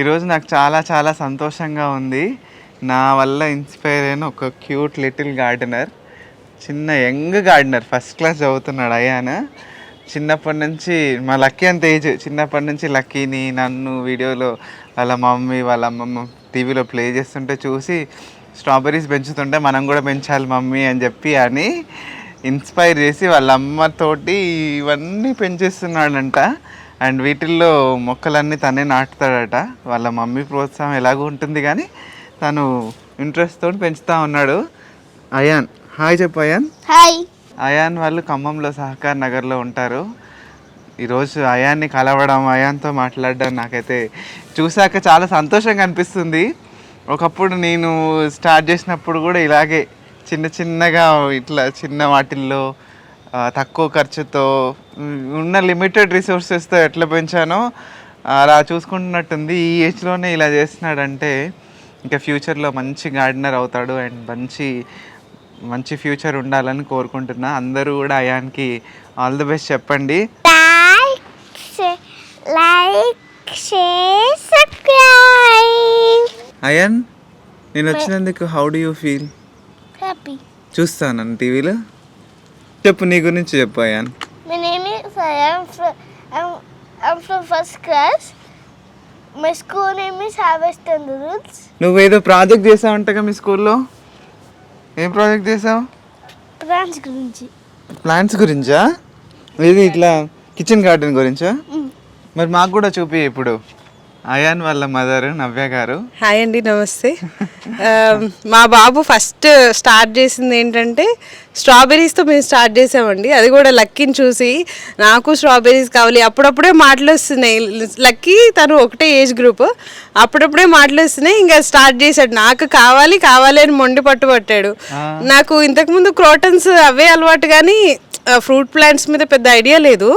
ఈరోజు నాకు చాలా చాలా సంతోషంగా ఉంది. నా వల్ల ఇన్స్పైర్ అయిన ఒక క్యూట్ లిటిల్ గార్డెనర్ చిన్న యంగ్ గార్డెనర్ ఫస్ట్ క్లాస్ చదువుతున్నాడు అయ్యాన చిన్నప్పటి నుంచి మా లక్కీ అంత ఏజ్ చిన్నప్పటి నుంచి లక్కీని నన్ను వీడియోలో వాళ్ళ మమ్మీ వాళ్ళ అమ్మమ్మ టీవీలో ప్లే చేస్తుంటే చూసి స్ట్రాబెర్రీస్ పెంచుతుంటే మనం కూడా పెంచాలి మమ్మీ అని చెప్పి అని ఇన్స్పైర్ చేసి వాళ్ళ అమ్మతోటి ఇవన్నీ పెంచేస్తున్నాడంట. అండ్ వీటిల్లో మొక్కలన్నీ తనే నాటుతాడట. వాళ్ళ మమ్మీ ప్రోత్సాహం ఎలాగో ఉంటుంది కానీ తను ఇంట్రెస్ట్ తోటి పెంచుతా ఉన్నాడు. అయాన్ హాయ్ చెప్పు అయాన్. హాయ్. అయాన్ వాళ్ళు ఖమ్మంలో సహకార్ నగర్లో ఉంటారు. ఈరోజు అయాన్ని కలవడం అయాన్తో మాట్లాడడం నాకైతే చూశాక చాలా సంతోషంగా అనిపిస్తుంది. ఒకప్పుడు నేను స్టార్ట్ చేసినప్పుడు కూడా ఇలాగే చిన్న చిన్నగా ఇట్లా చిన్న వాటిల్లో తక్కువ ఖర్చుతో ఉన్న లిమిటెడ్ రిసోర్సెస్తో ఎట్లా పెంచానో అలా చూసుకుంటున్నట్టుంది. ఈ ఏజ్లోనే ఇలా చేస్తున్నాడంటే ఇంకా ఫ్యూచర్లో మంచి గార్డెనర్ అవుతాడు అండ్ మంచి మంచి ఫ్యూచర్ ఉండాలని కోరుకుంటున్నా. అందరూ కూడా అయాన్కి ఆల్ ది బెస్ట్ చెప్పండి. అయాన్ నేను వచ్చినందుకు how do you feel happy చూస్తాను టీవీలో. చెప్పు నీ గురించి చెప్పు Ayaan. My name is Ayam. From, I'm, I'm from first class. My school name is Harvest and. నువ్వేదో ప్రాజెక్ట్ చేసావంటగా మీ స్కూల్లో? ఏం ప్రాజెక్ట్ చేసావు? Plants గురించి. ప్లాంట్స్ గురించా? ఇది ఇట్లా కిచెన్ గార్డెన్ గురించా? మరి మాకు కూడా చూపి ఇప్పుడు. అయాన్ వాళ్ళ మదర్ నవ్య గారు. హాయ్ అండి నమస్తే. మా బాబు ఫస్ట్ స్టార్ట్ చేసింది ఏంటంటే స్ట్రాబెర్రీస్తో మేము స్టార్ట్ చేసామండి. అది కూడా లక్కీని చూసి నాకు స్ట్రాబెర్రీస్ కావాలి. అప్పుడప్పుడే మాటలు వస్తున్నాయి. లక్కీ తను ఒకటే ఏజ్ గ్రూప్. అప్పుడప్పుడే మాటలు వస్తున్నాయి. ఇంకా స్టార్ట్ చేశాడు. నాకు కావాలి కావాలి అని మొండి పట్టు పట్టాడు. నాకు ఇంతకుముందు క్రోటన్స్ అవే అలవాటు కానీ ఫ్రూట్ ప్లాంట్స్ మీద పెద్ద ఐడియా లేదు.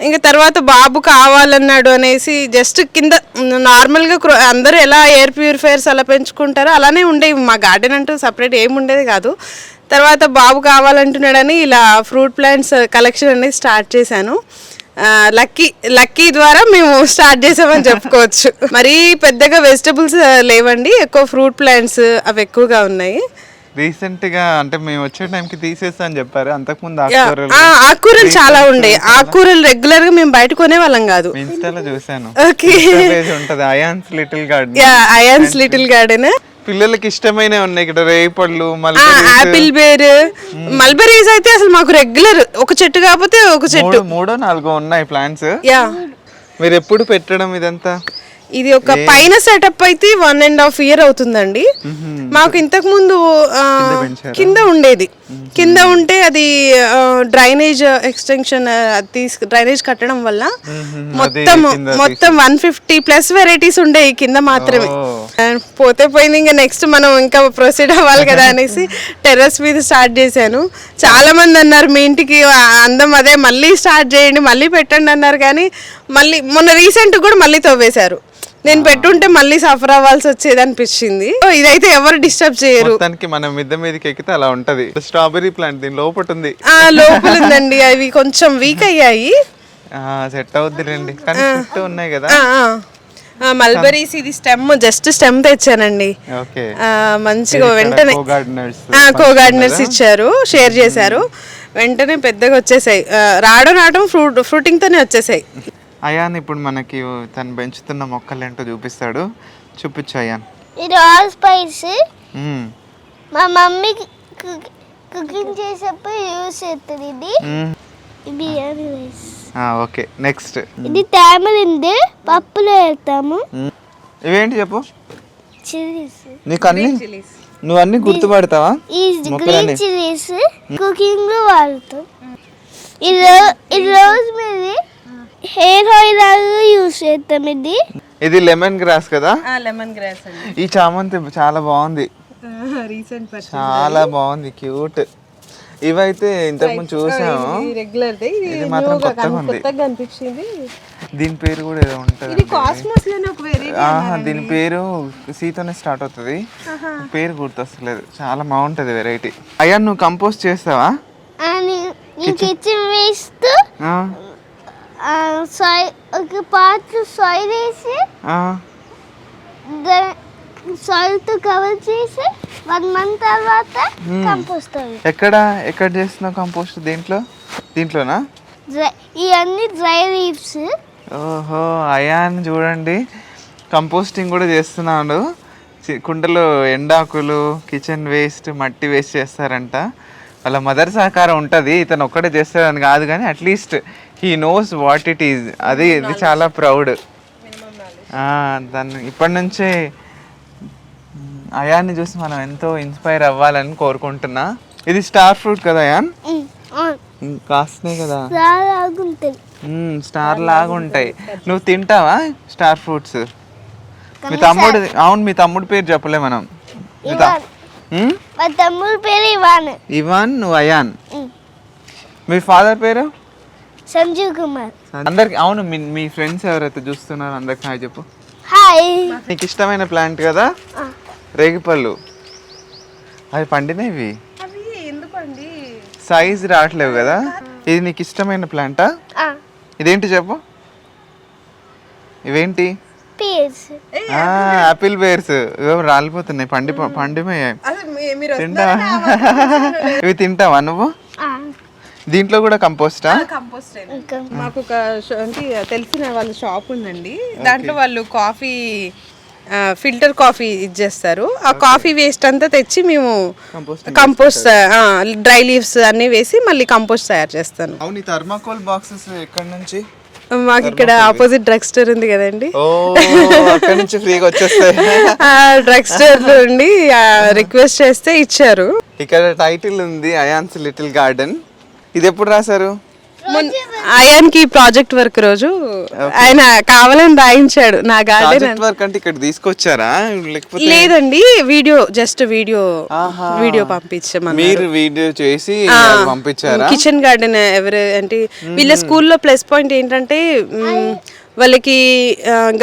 ఇంకా తర్వాత బాబు కావాలన్నాడు అనేసి జస్ట్ కింద నార్మల్గా క్రో- అందరూ ఎలా ఎయిర్ ప్యూరిఫైయర్స్ అలా పెంచుకుంటారో అలానే ఉండేవి మా గార్డెన్ అంటూ సపరేట్ ఏమి ఉండేది కాదు. తర్వాత బాబు కావాలంటున్నాడని ఇలా ఫ్రూట్ ప్లాంట్స్ కలెక్షన్ అనేది స్టార్ట్ చేశాను. లక్కీ లక్కీ ద్వారా మేము స్టార్ట్ చేసామని చెప్పుకోవచ్చు. మరీ పెద్దగా వెజిటబుల్స్ లేవండి ఎక్కువ ఫ్రూట్ ప్లాంట్స్ అవి ఎక్కువగా ఉన్నాయి. రీసెంట్గా అంటే మేము వచ్చే టైంకి తీసేస్తా అని చెప్పారు. అంతకుముందు ఆకుకూరలు ఆకుకూరలు చాలా ఉండే. ఆకుకూరలు రెగ్యులర్గా మేము బయట కొనే వాళ్ళం కాదు ఇన్స్టాలో చూసాను ఓకే. ఉంటది Ayaan's little garden yeah Ayaan's little garden పిల్లలకి ఇష్టమైన ఉన్నాయి ఇక్కడ రేపళ్ళు ఆపిల్ బేర్ మల్బెరీస్ అయితే అసలు మాకు రెగ్యులర్ ఒక చెట్టు కాకపోతే ఒక చెట్టు. మూడు మూడో నాలుగో ఉన్నాయి ప్లాంట్స్ యా. మీరు ఎప్పుడు పెట్టడం ఇదంతా? ఇది ఒక పైన సెటప్ అయితే వన్ అండ్ హాఫ్ ఇయర్ అవుతుందండి. మాకు ఇంతకు ముందు? కింద ఉండేది. కింద ఉంటే అది డ్రైనేజ్ ఎక్స్టెన్షన్ తీసుకు డ్రైనేజ్ కట్టడం వల్ల మొత్తం మొత్తం వన్ ఫిఫ్టీ ప్లస్ వెరైటీస్ ఉండేవి కింద మాత్రమే. పోతే పోయింది ఇంకా నెక్స్ట్ మనం ఇంకా ప్రొసీడ్ అవ్వాలి కదా అనేసి టెర్రస్ మీద స్టార్ట్ చేశాను. చాలా మంది అన్నారు మీ ఇంటికి అందం అదే మళ్ళీ స్టార్ట్ చేయండి మళ్ళీ పెట్టండి అన్నారు కానీ మళ్ళీ మొన్న రీసెంట్ కూడా మళ్ళీ తవ్వేశారు. నేను పెట్టుంటే మళ్ళీ సఫర్ అవ్వాల్సి వచ్చేది అనిపించింది. ఇదైతే ఎవరు డిస్టర్బ్ చేయరు. మొత్తానికి మనం మిద్దె మీదకి ఎక్కితే అలా ఉంటది. స్ట్రాబెరీ ప్లాంట్ దీని లోపల ఉంది ఆ లోపల ఉందండి అవి కొంచెం వీక్ అయ్యాయి. సెట్ అవుద్ది రండి. కానీ చుట్టూ ఉన్నాయి కదా. మల్బరీస్ ఇది స్టెమ్ జస్ట్ స్టెమ్ తెచ్చానండి. మంచిగా వెంటనే కో గార్డెనర్స్ ఇచ్చారు షేర్ చేశారు. వెంటనే పెద్దగా వచ్చేసాయి. రావడం రావడం ఫ్రూట్ ఫ్రూటింగ్ తోనే వచ్చేసాయి. అయాన్ ఇప్పుడు మనకి తను పెంచుతున్న మొక్కలు ఏంటో చూపిస్తాడు. చూపించు అయాన్. ఇది ఆల్ స్పైస్. మా మమ్మీ కుకింగ్ చేసేప్పుడు యూస్ చేస్తుంది ఇది. బిర్యానీ రైస్. ఓకే. నెక్స్ట్. ఇది తామరింది పప్పులో వేస్తాము. ఇవేంటి చెప్పు? చిల్లీస్. నీకు అన్ని నువ్వు అన్ని గుర్తుపడతావా? గ్రీన్ చిల్లీస్ కుకింగ్లో వాడతాం. ఇది ఇది రోజ్ మీద హెయిర్ ఆయిల్ లాగా యూస్ చేస్తాం ఇది. ఇది లెమన్ గ్రాస్ కదా? లెమన్ గ్రాస్ అండి. ఈ చామంతి చాలా బాగుంది. రీసెంట్ చాలా బాగుంది క్యూట్. ఇవైతే ఇంతకుముందు చూసాము. రెగ్యులర్ ఇది మాత్రం కొత్తగా ఉంది. దీని పేరు కూడా ఏదో ఉంటుంది ఇది కాస్మోస్లోనే ఒక వెరైటీ దీని పేరు సీతోనే స్టార్ట్ అవుతుంది. పేరు గుర్తొస్తలేదు. చాలా బాగుంటది వెరైటీ అయ్యా నువ్వు కంపోస్ట్ చేస్తావా? అని ఈ కిచెన్ వేస్ట్ ఒక పాత్ర సాయిల్ వేసి. సాల్ట్ కవర్ చేసి వన్ మంత్ తర్వాత కంపోస్ట్ ఎక్కడ ఎక్కడ చేస్తున్నావు కంపోస్ట్ దీంట్లో? దీంట్లోనా? ఇవన్నీ డ్రై లీవ్స్. ఓహో అయాన్ చూడండి. కంపోస్టింగ్ కూడా చేస్తున్నాడు. కుండలో ఎండాకులు కిచెన్ వేస్ట్ మట్టి వేస్ట్ చేస్తారంట. వాళ్ళ మదర్ సహకారం ఉంటుంది. ఇతను ఒక్కడే చేస్తాడని కాదు కానీ at least he knows what it is అది ఇది చాలా ప్రౌడ్ దాన్ని ఇప్పటి నుంచే అయాన్ని చూసి మనం ఎంతో ఇన్స్పైర్ అవ్వాలని కోరుకుంటున్నా. ఇది స్టార్ ఫ్రూట్ కదా అయాన్? మ్, కాస్తున్నాయి కదా. స్టార్ లాగా ఉంటాయి నువ్వు తింటావా స్టార్ ఫ్రూట్స్ మీ తమ్ముడు అవును మీ తమ్ముడు పేరు చెప్పలే మనం. ఇవాన్. మ్మ్? మా తమ్ముడు పేరు ఇవాన్. ఇవాన్ నువ్వు అయాన్. మీ ఫాదర్ పేరు? సంజీవ్ కుమార్ అందరికి అవును మీ మీ ఫ్రెండ్స్ ఎవరైతే చూస్తున్నారు అందరికి హాయ్ చెప్పు. హాయ్. నీకు ఇష్టమైన ప్లాంట్ కదా? రేగిపళ్ళు. అవి పండినవి ఎందుకండి? సైజ్ రావట్లేవు కదా? ఇది నీకు ఇష్టమైన ప్లాంటా ఇదేంటి చెప్పు. ఇవేంటి? పీర్స్ ఆపిల్ బేర్స్ రాలిపోతున్నాయి పండి పండిపోయాయి. తింటావా? ఇవి తింటావా నువ్వు? దీంట్లో కూడా కంపోస్టా? కంపోస్ట్ మాకు ఒక అంటే తెలిసిన వాళ్ళ షాప్ ఉందండి. దాంట్లో వాళ్ళు కాఫీ ఫిల్టర్ కాఫీ ఇచ్చేస్తారు. ఆ కాఫీ వేస్ట్ అంతా తెచ్చి మేము కంపోస్ట్ డ్రై లీవ్స్ అన్నీ వేసి మళ్ళీ కంపోస్ట్ తయారు చేస్తాను. అవును థర్మాకోల్ బాక్సెస్ ఎక్కడి నుంచి? మాకు ఇక్కడ ఆపోజిట్ డ్రగ్ స్టోర్ ఉంది కదండి. నుంచి ఫ్రీగా వచ్చేస్తాయి. ఆ డ్రగ్ స్టోర్ నుండి రిక్వెస్ట్ చేస్తే ఇచ్చారు. ఇక్కడ టైటిల్ ఉంది అయాన్స్ లిటిల్ గార్డెన్. ఇది ఎప్పుడు రాశారు? అయాన్కి ప్రాజెక్ట్ వర్క్ రోజు. ఆయన కావాలని రాయించాడు నా గార్డెన్ ప్రాజెక్ట్ వర్క్ అంటే ఇక్కడ తీసుకొచ్చారా? లేదండి వీడియో జస్ట్ వీడియో వీడియో పంపించామని మీరు వీడియో చేసి పంపించారా? కిచెన్ గార్డెన్ ఎవరు అంటే వీళ్ళ స్కూల్లో ప్లస్ పాయింట్ ఏంటంటే వాళ్ళకి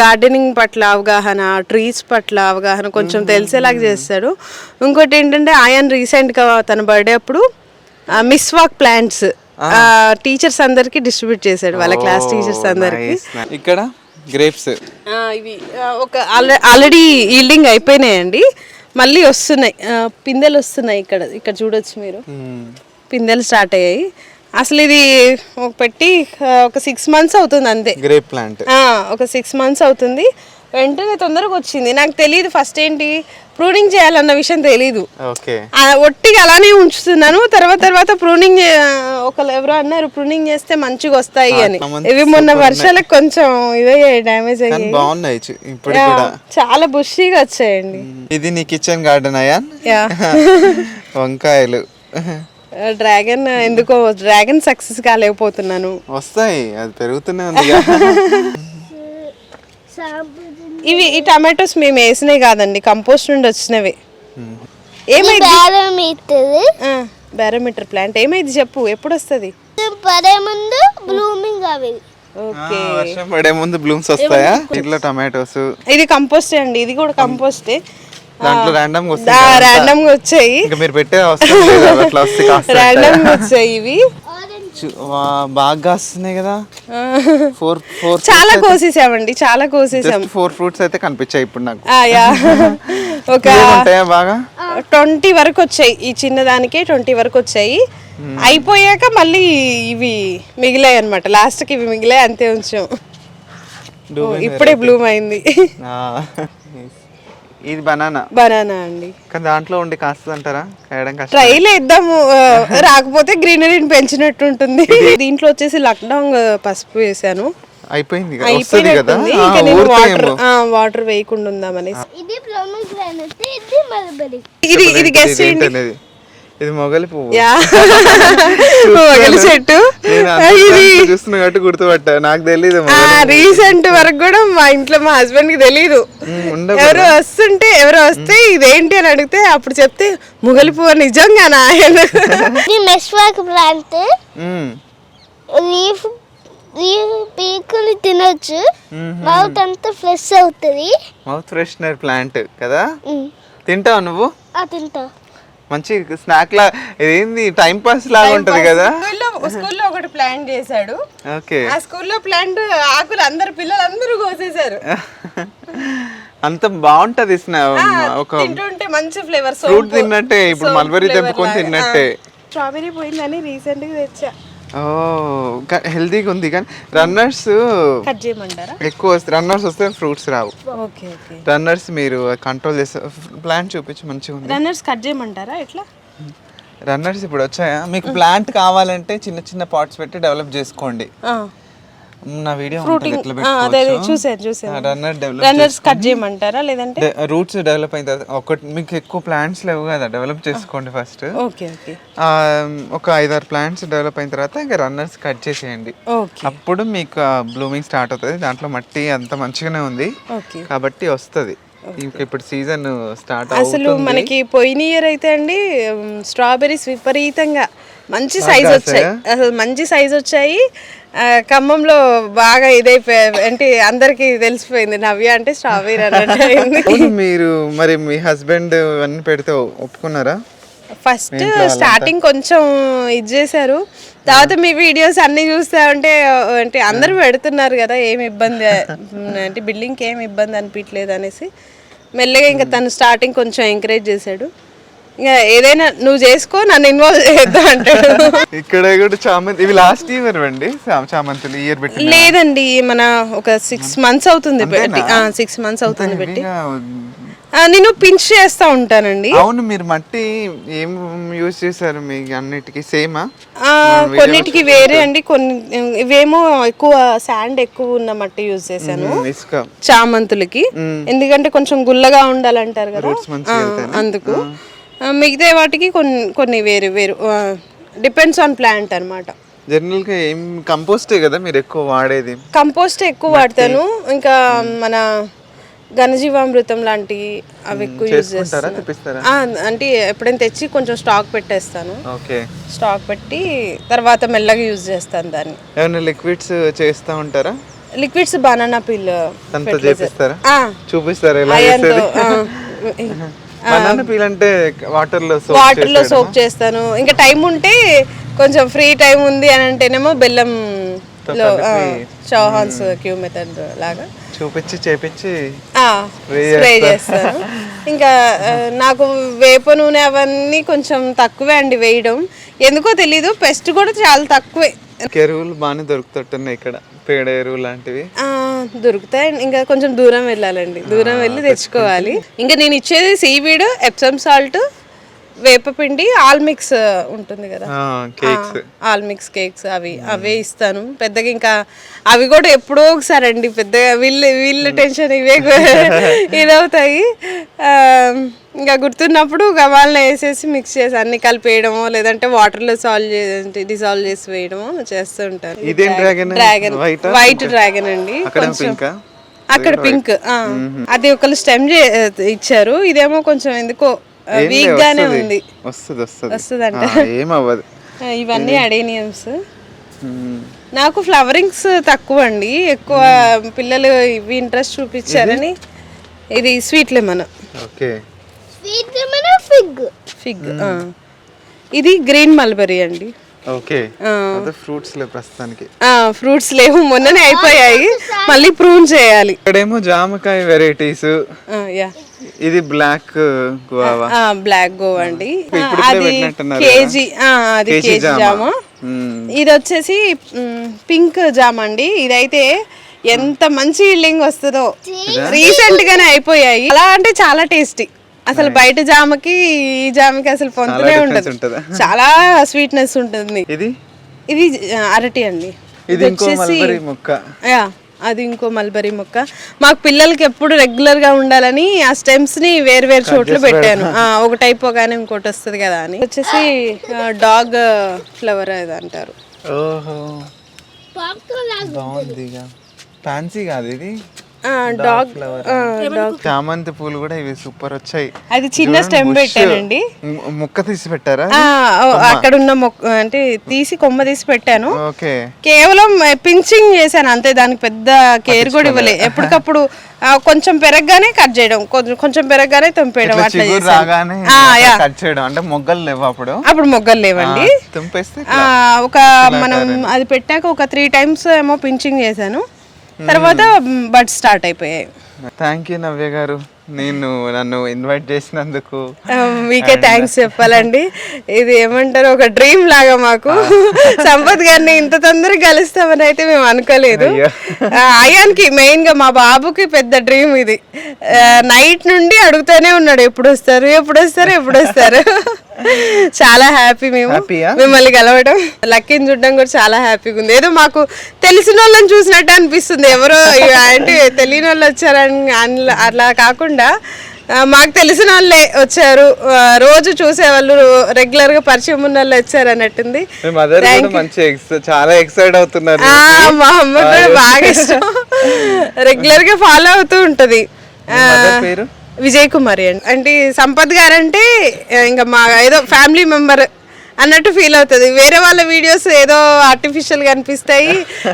గార్డెనింగ్ పట్ల అవగాహన ట్రీస్ పట్ల అవగాహన కొంచెం తెలిసేలాగా చేస్తాడు. ఇంకోటి ఏంటంటే ఆయన రీసెంట్గా తన బర్త్డే అప్పుడు మిస్ వాక్ ప్లాంట్స్ టీచర్స్ అందరికి డిస్ట్రిబ్యూట్ చేశాడు వాళ్ళ క్లాస్ టీచర్స్ అందరికి. ఇక్కడ గ్రేప్స్ ఆ, ఇవి ఒక ఆల్రెడీ ఈల్డింగ్ అయిపోయినాయండి. మళ్ళీ వస్తున్నాయి. పిందెలు వస్తున్నాయి ఇక్కడ ఇక్కడ చూడొచ్చు మీరు. పిందెలు స్టార్ట్ అయ్యాయి. అసలు ఇది ఒక పెట్టి ఒక సిక్స్ మంత్స్ అవుతుంది అంతే. గ్రేప్ ప్లాంట్ ఆ, ఒక సిక్స్ మంత్స్ అవుతుంది. వెంటనే తొందరగా వచ్చింది. నాకు తెలియదు ఫస్ట్ ఏంటి? ప్రూనింగ్ చేయాలన్న విషయం తెలీదు. ఒట్టిగా అలానే ఉంచుతున్నాను. తర్వాత తర్వాత ప్రూనింగ్ ఒకరు ఎవరో అన్నారు ప్రూనింగ్ చేస్తే మంచిగా వస్తాయి అని. ఇవి మొన్న వర్షాలకు కొంచెం ఇదయ్యాయి డ్యామేజ్ అయ్యాయి. బాగున్నాయి చాలా బుషీగా వచ్చాయండి. ఇది నీ కిచెన్ గార్డెన్ అయ్యా వంకాయలు. డ్రాగన్ ఎందుకో డ్రాగన్ సక్సెస్ కాలేకపోతున్నాను. వస్తాయి. అది పెరుగుతూనే ఉంది ఇవి ఈ టమాటోస్ మేము వేసినవి కాదండి కంపోస్ట్ నుండి వచ్చినవి. ఏమైంది? Barometer plant. ఏమైంది చెప్పు ఎప్పుడు వస్తుంది పడే ముందు బ్లూమింగ్ అవి. ఓకే. వర్షం పడే ముందు బ్లూమ్స్ వస్తాయా? ఇంట్లో టమాటోస్. ఇది కంపోస్టే అండి ఇది కూడా కంపోస్టే. దాంట్లో గా వచ్చాయి. ఇంకా మీరు పెట్టే అవసరం లేదు అట్లా గా వచ్చాయి ఇవి. బాగా కాస్తున్నాయి కదా. ఫోర్ ఫోర్ చాలా కోసేసామండి చాలా కోసేసాం. ఫోర్ ఫ్రూట్స్ అయితే కనిపించాయి ఇప్పుడు నాకు. ఆ, యా. ఒక బాగా? ట్వంటీ వరకు వచ్చాయి ఈ చిన్నదానికే ట్వంటీ వరకు వచ్చాయి. అయిపోయాక మళ్ళీ ఇవి మిగిలాయి అనమాట లాస్ట్కి ఇవి మిగిలాయి అంతే ఉంచాం. ఇప్పుడే బ్లూమ్ అయింది. ఆ, ఇది బనానా? బనానా అండి. దాంట్లో ఉండి కాస్తుంది అంటారా కాయడం కష్టం. ట్రైల్ వేద్దాము. ఆ, రాకపోతే గ్రీనరీని పెంచినట్టు ఉంటుంది. దీంట్లో వచ్చేసి లక్డౌన్ పసుపు వేసాను. అయిపోయింది వాటర్ వేయకుండా ఉందామని ఇది ఇది మల్బరీ. ఇది ఇది గెస్ట్ ఏంటనేది? ఇది మొగలి పువ్వు. యా. మొగలి చెట్టు. నేను ఆ, ఇది. అంతా చూస్తున్నా కాబట్టి గుర్తుపట్టా. నాకు తెలియదు రీసెంట్ వరకు కూడా మా ఇంట్లో మా హస్బెండ్కి తెలీదు. ఎవరు వస్తుంటే ఎవరు వస్తే ఇదేంటి అని అడిగితే అప్పుడు చెప్తే ముగలి పువ్వు నిజంగానా ఇది మెస్వాక్ ప్లాంట్ లీఫ్ లీఫ్ పీకులు తినొచ్చు. మౌత్ అంతా ఫ్రెష్ అవుతుంది. మౌత్ ఫ్రెషనర్ ప్లాంట్ కదా. తింటావు నువ్వు? ఆ తింటా. మంచి స్నాక్ లా ఇదేంది టైం పాస్ లాగా ఉంటది కదా? స్కూల్లో స్కూల్లో ఒకటి ప్లాన్ చేశాడు. ఓకే. ఆ స్కూల్లో ప్లాంట్ ఆకులు అందరు పిల్లలు అందరూ కోసేశారు. అంత బాగుంటది ఒక తింటుంటే మంచి ఫ్లేవర్ ఫ్రూట్ తిన్నట్టే ఇప్పుడు మల్బరీ తెంపుకొని తిన్నట్టే. స్ట్రాబెరీ పోయిందని రీసెంట్గా తెచ్చా. ఓ హెల్తీగా ఉంది కానీ రన్నర్స్ ఎక్కువ రన్నర్స్ వస్తే ఫ్రూట్స్ రావు. రన్నర్స్ మీరు కంట్రోల్ చేస్తే ప్లాంట్ చూపించి మంచిగా ఉంది. రన్నర్స్ కట్ చేయమంటారా? ఎట్లా? రన్నర్స్ ఇప్పుడు వచ్చాయా? మీకు ప్లాంట్ కావాలంటే చిన్న చిన్న పాట్స్ పెట్టి డెవలప్ చేసుకోండి. నా వీడియో ఎట్లా అదే చూసాను చూసాను రన్నర్ డెవలప్ రన్నర్స్ కట్ చేయమంటారా లేదంటే? రూట్స్ డెవలప్ అయిన తర్వాత ఒకటి మీకు ఎక్కువ ప్లాంట్స్ లేవు కదా డెవలప్ చేసుకోండి ఫస్ట్ ఓకే ఓకే. ఒక ఐదారు ప్లాంట్స్ డెవలప్ అయిన తర్వాత ఇంకా రన్నర్స్ కట్ చేసేయండి. అప్పుడు మీకు బ్లూమింగ్ స్టార్ట్ అవుతుంది. దాంట్లో మట్టి అంత మంచిగానే ఉంది. కాబట్టి వస్తుంది. ఇప్పుడు సీజన్ స్టార్ట్ అసలు మనకి పోయిన ఇయర్ అయితే అండి స్ట్రాబెర్రీస్ విపరీతంగా మంచి సైజ్ వచ్చాయి. అసలు మంచి సైజ్ వచ్చాయి. ఖమ్మంలో బాగా ఇదైపోయాయి అంటే అందరికి తెలిసిపోయింది. నవ్య అంటే స్ట్రాబెర్రీ అన్నట్టు మీరు మరి మీ హస్బెండ్ అన్ని పెడితే ఒప్పుకున్నారా? ఫస్ట్ స్టార్టింగ్ కొంచెం ఇది చేశారు. తర్వాత మీ వీడియోస్ అన్ని చూస్తా ఉంటే అంటే అందరూ పెడుతున్నారు కదా ఏమి ఇబ్బంది అంటే బిల్డింగ్కి ఏమి ఇబ్బంది అనిపించలేదు అనేసి. మెల్లగా ఇంకా తను స్టార్టింగ్ కొంచెం ఎంకరేజ్ చేశాడు. ఏదైనా నువ్వు చేసుకో నన్ను ఇన్వాల్వ్ చేయొద్దు అంటాడు. ఇక్కడ కూడా చామంతి ఇవి లాస్ట్ ఇయర్ అండి చామంతులు ఇయర్ పెట్టి లేదండి మన ఒక సిక్స్ మంత్స్ అవుతుంది పెట్టి సిక్స్ మంత్స్ అవుతుంది పెట్టి. నేను పించ్ చేస్తూ ఉంటానండి. అవును మీరు మట్టి ఏం యూజ్ చేశారు మీ అన్నిటికీ? సేమా? కొన్నిటికి వేరే అండి కొన్ని ఇవేమో ఎక్కువ శాండ్ ఎక్కువ ఉన్న మట్టి యూజ్ చేశాను. చామంతులకి. ఎందుకంటే కొంచెం గుల్లగా ఉండాలంటారు కదా. అందుకు. మిగతా వాటికి కొన్ని కొన్ని వేరు వేరు డిపెండ్స్ ఆన్ ప్లాంట్ అనమాట జనరల్గా ఏం కంపోస్టే కదా మీరు ఎక్కువ వాడేది? కంపోస్ట్ ఎక్కువ వాడతాను. ఇంకా మన ఘనజీవామృతం లాంటివి అవి ఎక్కువ యూజ్ చేస్తాను. అంటే ఎప్పుడైనా తెచ్చి కొంచెం స్టాక్ పెట్టేస్తాను. ఓకే. స్టాక్ పెట్టి తర్వాత మెల్లగా యూజ్ చేస్తాను దాన్ని. ఏమైనా లిక్విడ్స్ చేస్తా ఉంటారా? లిక్విడ్స్ బనానా పిల్ చేపిస్తారా? చూపిస్తారా బనానా పీల్ అంటే వాటర్లో వాటర్? సోప్ చేస్తాను. ఇంకా టైం ఉంటే కొంచెం ఫ్రీ టైం ఉంది అని అంటేనేమో బెల్లం లో చౌహాన్స్ క్యూ మెథడ్ లాగా. చూపించి చేపించి స్ప్రే చేస్తాను. ఇంకా నాకు వేప నూనె అవన్నీ కొంచెం తక్కువే అండి వేయడం. ఎందుకో తెలీదు పెస్ట్ కూడా చాలా తక్కువే. ఎరువులు బాగానే దొరుకుతుంటున్నాయి ఇక్కడ పేడ ఎరువు లాంటివి. ఆ, దొరుకుతాయి. ఇంకా కొంచెం దూరం వెళ్ళాలండి. దూరం వెళ్ళి తెచ్చుకోవాలి. ఇంకా నేను ఇచ్చేది సీవీడ్ ఎప్సమ్ సాల్ట్ వేపపిండి ఆల్ మిక్స్ ఉంటుంది కదా. ఆల్ మిక్స్ కేక్స్ అవి అవే ఇస్తాను. పెద్దగా ఇంకా అవి కూడా ఎప్పుడో ఒకసారి అండి. పెద్దగా వీళ్ళు వీళ్ళ టెన్షన్ ఇవే ఇదవుతాయి. ఇంకా గుర్తున్నప్పుడు గవాలను వేసేసి మిక్స్ చేసి అన్ని కలిపేయడమో లేదంటే వాటర్లో సాల్వ్ చేసి డిసాల్వ్ చేసి వేయడమో చేస్తూ ఉంటాను ఇదేం డ్రాగన్ డ్రాగన్ వైట్ డ్రాగన్ అండి. అక్కడ కొంచెం పింకా అక్కడ పింక్ అది ఒకళ్ళు స్టెమ్ ఇచ్చారు. ఇదేమో కొంచెం ఎందుకో వీక్ గానే ఉంది. వస్తుంది వస్తుంది. వస్తుందంట. ఏమవ్వదు ఇవన్నీ అడేనియమ్స్. నాకు ఫ్లవరింగ్స్ తక్కువ అండి ఎక్కువ పిల్లలు ఇవి ఇంట్రెస్ట్ చూపించారని. ఇది sweet lemon okay. Fig fig ఇది గ్రీన్ మల్బరీ అండి. ఓకే అదే ఫ్రూట్స్ లే ప్రస్తుతానికి. ఫ్రూట్స్ లేవు మొన్ననే అయిపోయాయి. మళ్ళీ ప్రూన్ చేయాలి. ఇక్కడేమో జామకాయ వెరైటీస్ యా. ఇది బ్లాక్ గువావా బ్లాక్ గో అండి. అది కేజీ ఆ, అది కేజీ జామ. మ్మ్. ఇది వచ్చేసి పింక్ జామ అండి. ఇదైతే ఎంత మంచి ఇల్లింగ్ వస్తుందో. రీసెంట్ గానే అయిపోయాయి. అలా అంటే చాలా టేస్టీ అసలు బయట జామకి ఈ జామకి అసలు పొందునే ఉంటుందా? చాలా స్వీట్నెస్ ఉంటుంది. ఇది? ఇది అరటి అండి. ఇది ఇంకో మల్బరీ మొక్క. యా అది ఇంకో మల్బరీ మొక్క. మాకు పిల్లలకి ఎప్పుడు రెగ్యులర్గా ఉండాలని ఆ స్టెమ్స్ని వేరు వేరు చోట్ల పెట్టాను. ఆ, ఒకటి అయిపోగానే ఇంకోటి వస్తుంది కదా అని. వచ్చేసి డాగ్ ఫ్లవర్ అది అంటారు. ఓహో. ఫ్యాన్సీ కాదు ఇది. డాగ్ చామంతి పూలు కూడా ఇవి సూపర్ వచ్చాయి. అది చిన్న స్టెమ్ పెట్టానండి. ముక్క తీసి పెట్టారా? అక్కడ ఉన్న మొక్క అంటే తీసి కొమ్మ తీసి పెట్టాను. ఓకే. కేవలం పించింగ్ చేశాను అంతే. దానికి పెద్ద కేర్ కూడా ఇవ్వలే. ఎప్పటికప్పుడు కొంచెం పెరగగానే కట్ చేయడం. కొంచెం కొంచెం పెరగగానే తెంపేయడం అట్లా. కట్ చేయడం. అంటే మొగ్గలు లేవు అప్పుడు? అప్పుడు మొగ్గలు లేవండి. ఆ, తెంపేస్తే ఆ, ఒక మనం అది పెట్టాక ఒక త్రీ టైమ్స్ ఏమో పించింగ్ చేశాను. తర్వాత బడ్ స్టార్ట్ అయిపోయాయి. థ్యాంక్ యూ నవ్య గారు. నేను నన్ను ఇన్వైట్ చేసినందుకు. మీకే థ్యాంక్స్ చెప్పాలండి. ఇది ఏమంటారు ఒక డ్రీమ్ లాగా మాకు. సంపత్ గారిని ఇంత తొందరగా కలుస్తామని అయితే మేము అనుకోలేదు. అయాన్కి మెయిన్గా మా బాబుకి పెద్ద డ్రీమ్ ఇది. నైట్ నుండి అడుగుతూనే ఉన్నాడు ఎప్పుడు వస్తారు ఎప్పుడు వస్తారు ఎప్పుడు వస్తారు. చాలా హ్యాపీ మేము? మిమ్మల్ని కలవడం. లక్కీని చూడడం కూడా చాలా హ్యాపీగా ఉంది. ఏదో మాకు తెలిసిన వాళ్ళని చూసినట్టు అనిపిస్తుంది. ఎవరో అంటే తెలియని వాళ్ళు వచ్చారని అట్లా కాకుండా మాకు తెలిసిన వాళ్ళే వచ్చారు. రోజు చూసేవాళ్ళు రెగ్యులర్గా పరిచయం ఉన్న వాళ్ళు వచ్చారు అన్నట్టుంది చాలా ఎక్సైట్ అవుతున్నారు మా అమ్మ కూడా బాగా ఇష్టం. రెగ్యులర్గా ఫాలో అవుతూ ఉంటది. పేరు? విజయ్ కుమారి అండి. అంటే సంపత్ గారు అంటే ఇంకా మా ఏదో ఫ్యామిలీ మెంబర్ అన్నట్టు ఫీల్ అవుతుంది. వేరే వాళ్ళ వీడియోస్ ఏదో ఆర్టిఫిషియల్గా అనిపిస్తాయి.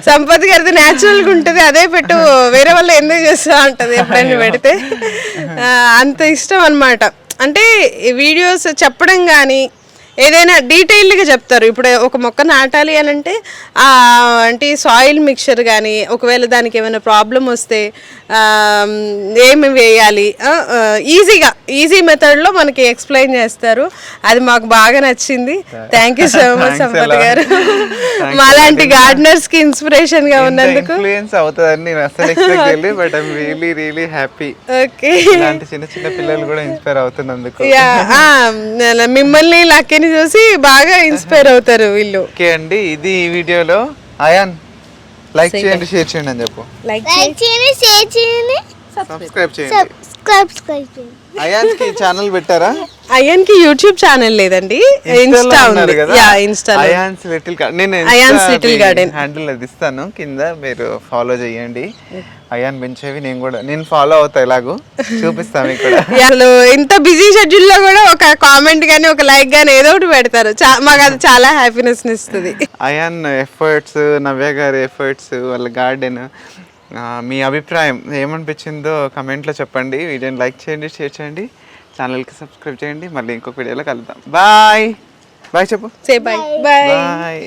సంపత్ గారిది న్యాచురల్గా ఉంటుంది అదే పెట్టు వేరే వాళ్ళు ఎంజాయ్ చేస్తూ ఉంటది ఎప్పుడైనా పెడితే. అంత ఇష్టం అన్నమాట. అంటే ఈ వీడియోస్ చెప్పడం కానీ ఏదైనా డీటెయిల్డ్గా చెప్తారు. ఇప్పుడు ఒక మొక్క నాటాలి అని అంటే ఆ, అంటే సాయిల్ మిక్చర్ కానీ ఒకవేళ దానికి ఏమైనా ప్రాబ్లం వస్తే ఏమి వేయాలి? ఈజీగా ఈజీ మెథడ్లో మనకి ఎక్స్ప్లెయిన్ చేస్తారు. అది మాకు బాగా నచ్చింది. Thank you so much Sampath. గారు. Thanks మాలాంటి గార్డెనర్స్కి ఇన్స్పిరేషన్గా ఉన్నందుకు. ఇన్ఫ్లుయెన్స్ అవుతుందని నేను అసలు ఎక్స్పెక్ట్ చేయలేదు but really really happy okay ఇలాంటి చిన్న చిన్న పిల్లలు కూడా ఇన్స్పైర్ అవుతున్నందుకు. యా మిమ్మల్ని లక్కీని చూసి బాగా ఇన్స్పైర్ అవుతారు వీళ్ళు. ఓకే అండి ఇది ఈ వీడియోలో. అయాన్ లైక్ చేయండి షేర్ చేయండి అని చెప్పు. లైక్ లైక్ చేయండి షేర్ చేయండి. సబ్స్క్రైబ్ చేయండి. సబ్స్క్రైబ్ చేయండి. అయాన్స్కి ఛానల్ పెట్టారా అయ్యాన్కి యూట్యూబ్ ఛానల్ లేదండి ఇన్స్టా ఉంది. యా ఇన్స్టా అయాన్స్ లిటిల్ నేను Ayan's Little Garden. హ్యాండిల్ అది ఇస్తాను. కింద మీరు ఫాలో చేయండి. అయాన్ పెంచేవి నేను కూడా నేను ఫాలో అవుతా ఎలాగో? చూపిస్తాను మీకు కూడా అసలు ఇంత బిజీ షెడ్యూల్లో కూడా ఒక కామెంట్ గానీ ఒక లైక్ గానీ ఏదో ఒకటి పెడతారు. మాకు అది చాలా హ్యాపీనెస్ ఇస్తుంది. అయాన్ ఎఫర్ట్స్ నవ్య గారి ఎఫర్ట్స్ వాళ్ళ గార్డెన్ మీ అభిప్రాయం ఏమనిపించిందో కమెంట్లో చెప్పండి. వీడియోని లైక్ చేయండి షేర్ చేయండి. ఛానల్కి సబ్స్క్రైబ్ చేయండి. మళ్ళీ ఇంకొక వీడియోలో కలుద్దాం. బాయ్ బాయ్ చెప్పు. Say bye bye bye